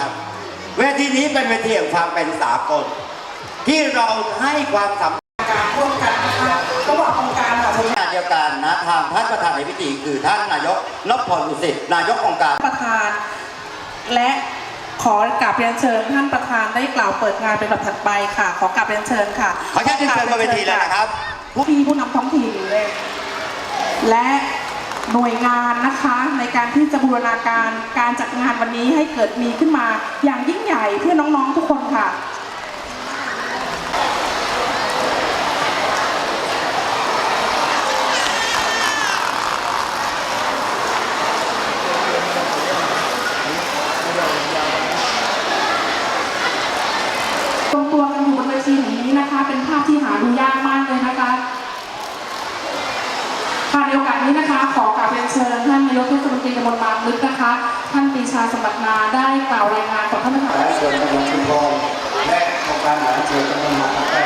ครับ เวทีนี้เป็นเวทีแห่งความเป็นสากล ที่เราให้ความสำคัญการร่วมกันนะคะระหว่างองค์การมหาชนขณะเดียวกันนะทางท่านประธานในพิธีคือท่านนายกนพพรอุสิตนายกองค์การประธาน และขอกราบเรียนเชิญท่านประธานได้กล่าวเปิดงานเป็นลำดับถัดไปค่ะ ขอกราบเรียนเชิญค่ะขออนุญาตเรียนเชิญบนเวทีเลยนะครับผู้ที่ผู้นำท้องถิ่นและ หน่วยงานนะคะในการที่จะบูรณาการการจัดงานวันนี้ให้เกิดมีขึ้นมาอย่างยิ่งใหญ่เพื่อน้องๆทุกคนค่ะรวมตัวกันอยู่บนเวทีแห่งนี้นะคะ เป็นภาพที่หาดูยากมากเลยนะคะ นี้นะคะ ขอกราบเรียนเชิญท่านนายกเทศมนตรีตำบลบางลึกนะคะ ท่านปีชาสมบัตินาได้กล่าวรายงานต่อท่านประธานหลายส่วนตำบลชุมพรและองค์การหายส่วนตำบลหาดไร่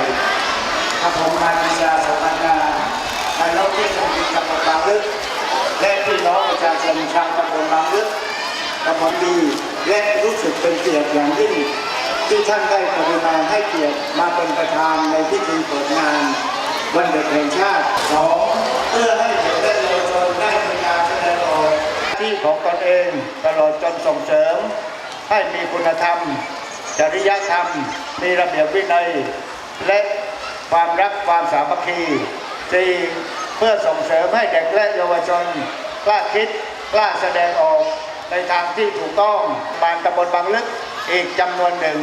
ข้าผมนายวิชาสมบัตินานายกเทศมนตรีตำบลบางลึกและพี่น้องประชาชนชาวตำบลบางลึกตำบลดีและรู้สึกเป็นเกียรติอย่างยิ่งที่ท่านได้กรุณาให้เกียรติมาเป็นประธานในพิธีเปิดงานวันเด็กแห่งชาติสองเพื่อให้ ของตนเองตลอดจนส่งเสริม ให้มีคุณธรรม จริยธรรม มีระเบียบวินัย และความรักความสามัคคีสี่เพื่อส่งเสริมให้เด็กและเยาวชนกล้าคิดกล้าแสดงออกในทางที่ถูกต้องบานตำบลบางลึกอีกจำนวนหนึ่ง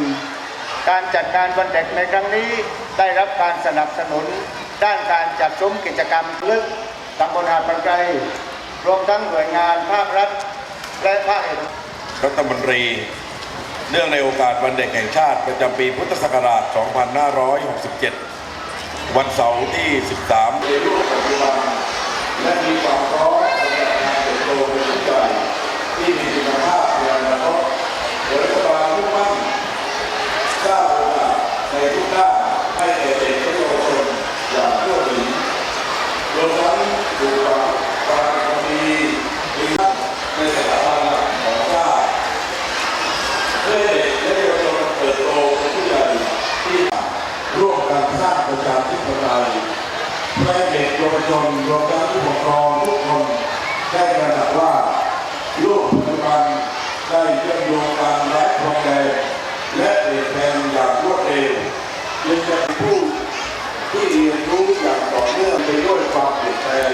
การจัดการวันเด็กในครั้งนี้ได้รับการสนับสนุน ด้านการจัดซุ้มกิจกรรมลึกตำบลหาดบางไกร รวมทั้งหน่วยงานภาครัฐและภาคเอกชนรัฐมนตรีเนื่องในโอกาสวันเด็กแห่งชาติประจำปีพุทธศักราช 2567 วันเสาร์ที่ 13ในรูปปัจจุบันและมีความพร้อมสำหรับการเติบโตเป็นผู้ใหญ่ที่มีคุณภาพในอนาคตโดยรัฐบาลมุ่งมั่นสร้างโอกาสในทุกด้านให้เด็กและเยาวชนอย่างทั่วถึงรวมทั้งดูความเป็นคนดีมีในสถาบันหลักของชาติเพื่อให้เด็กและเยาวชนเติบโตเป็นผู้ใหญ่ที่ร่วมกันสร้างประชาธิปไตยเพื่อให้เด็กเยาว ชนรวมทั้งผู้ปกครองทุกคนได้ตระหนักว่าโลกปัจจุบันได้เชื่อมโยงการไร้พรมแดนและเปลี่ยนแปลงอย่างรวดเร็วจึงจะเป็นผู้ที่เรียนรู้อย่างต่อเนื่องไปด้วยความเปลี่ยนแปลง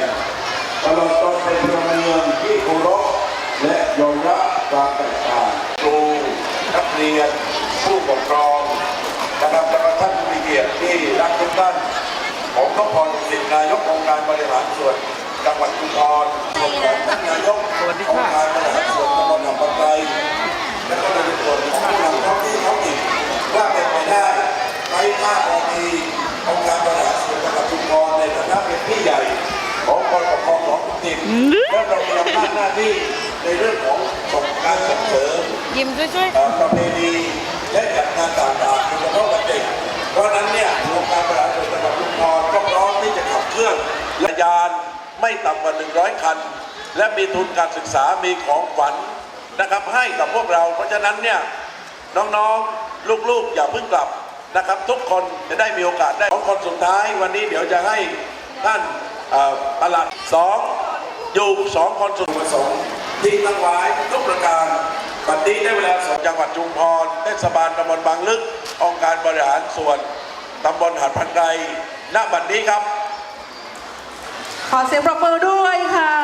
ตลอดจนเป็นพลเมืองที่เคารพและยอมรับความแตกต่างครูนักเรียนผู้ปกครองนะครับและก็ท่านผู้มีเกียรติที่รักทุกท่าน ผมนพพรสิทธินายกองค์การบริหารส่วนจังหวัดชุมพรส่วนของท่านนายกองค์การบริหารส่วนตำบลหนองปลาไกรและก็ในส่วนของผู้นำท้องที่ท้องถิ่นว่าเป็นไปได้ใช้ภาพออกมีองค์การบริหารส่วนจังหวัดชุมพรในฐานะเป็นพี่ใหญ่ของการปกครองของท้องถิ่นและเรามีอำนาจหน้าที่ในเรื่องของส่งการส่งเสริมยิ้มช่วยๆเอ่อประเพณีและจัดงาน ไม่ต่ำกว่า 100 คัน และมีทุนการศึกษามีของขวัญนะครับให้กับพวกเรา เพราะฉะนั้นเนี่ยน้องๆลูกๆอย่าเพิ่งกลับนะครับ ทุกคนจะได้มีโอกาสได้ของคนสุดท้ายวันนี้เดี๋ยวจะให้ท่านประหลัดสองอยู่สองคนสุดประสงค์ที่ตั้งไว้ทุกประการบัดนี้ได้เวลาสองจังหวัดชุมพรเทศบาลตำบลบางลึกองค์การบริหารส่วนตำบลหาดพันไกรณบัดนี้ครับ ขอเสียงปรบมือด้วยค่ะ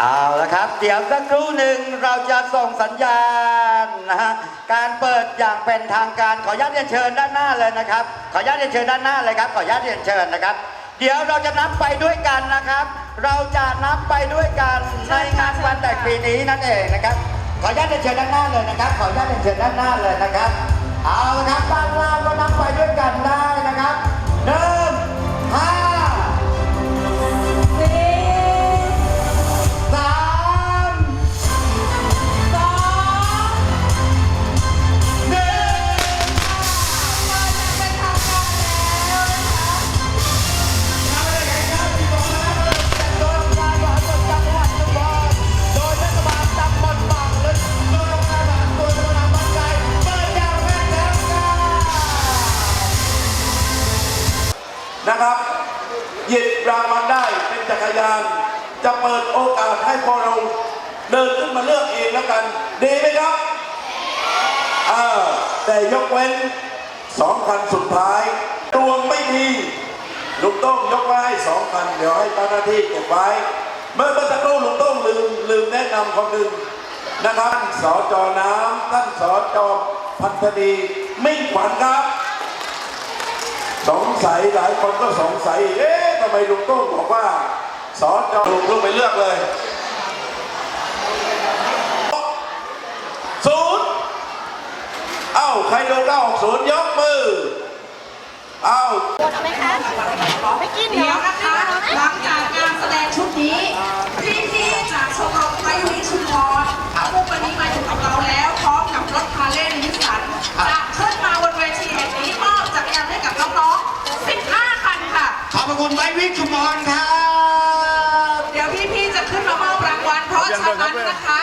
เอาละครับ เดี๋ยวสักครู่หนึ่งเราจะส่งสัญญาณนะฮะ การเปิดอย่างเป็นทางการ ขออนุญาตเรียนเชิญด้านหน้าเลยนะครับ ขออนุญาตเรียนเชิญด้านหน้าเลยครับ ขออนุญาตเรียนเชิญนะครับ เดี๋ยวเราจะนับไปด้วยกันนะครับ เราจะนับไปด้วยกันในงานวันแต่งปีนี้นั่นเองนะครับ ขออนุญาตเรียนเชิญด้านหน้าเลยนะครับ ขออนุญาตเรียนเชิญด้านหน้าเลยนะครับ เอาละครับด้านล่างก็นับไปด้วยกันได้นะครับหนึ่ง หยิบรางวัลได้เป็นจักรยาน จะเปิดโอกาสให้พอเราเดินขึ้นมาเลือกเองแล้วกัน ดีไหมครับอ่าแต่ยกเว้นสองคันสุดท้ายดวงไม่ดีลุงต้องยกไว้ให้สองคัน เดี๋ยวให้เจ้าหน้าที่เก็บไว้ เมื่อเมื่อสักครู่ลุงต้องลืมลืมแนะนำคนหนึ่งนะครับท่านสจน้ำท่านสจอพันธดีมิ่งขวัญครับ สงสัยหลายคนก็สงสัย เอ๊ะทำไมลุงโต้งบอกว่า สอจลุงลุงไปเลือกเลยศูนย์เอ้า ใครโดนเก้าหกศูนย์ยกมือ เอ้าเดี๋ยวนะคะหลังจาก พระคุณไบวิทย์ชุมพรครับ เดี๋ยวพี่ๆจะขึ้นมามอบรางวัลเพราะฉะนั้นนะคะ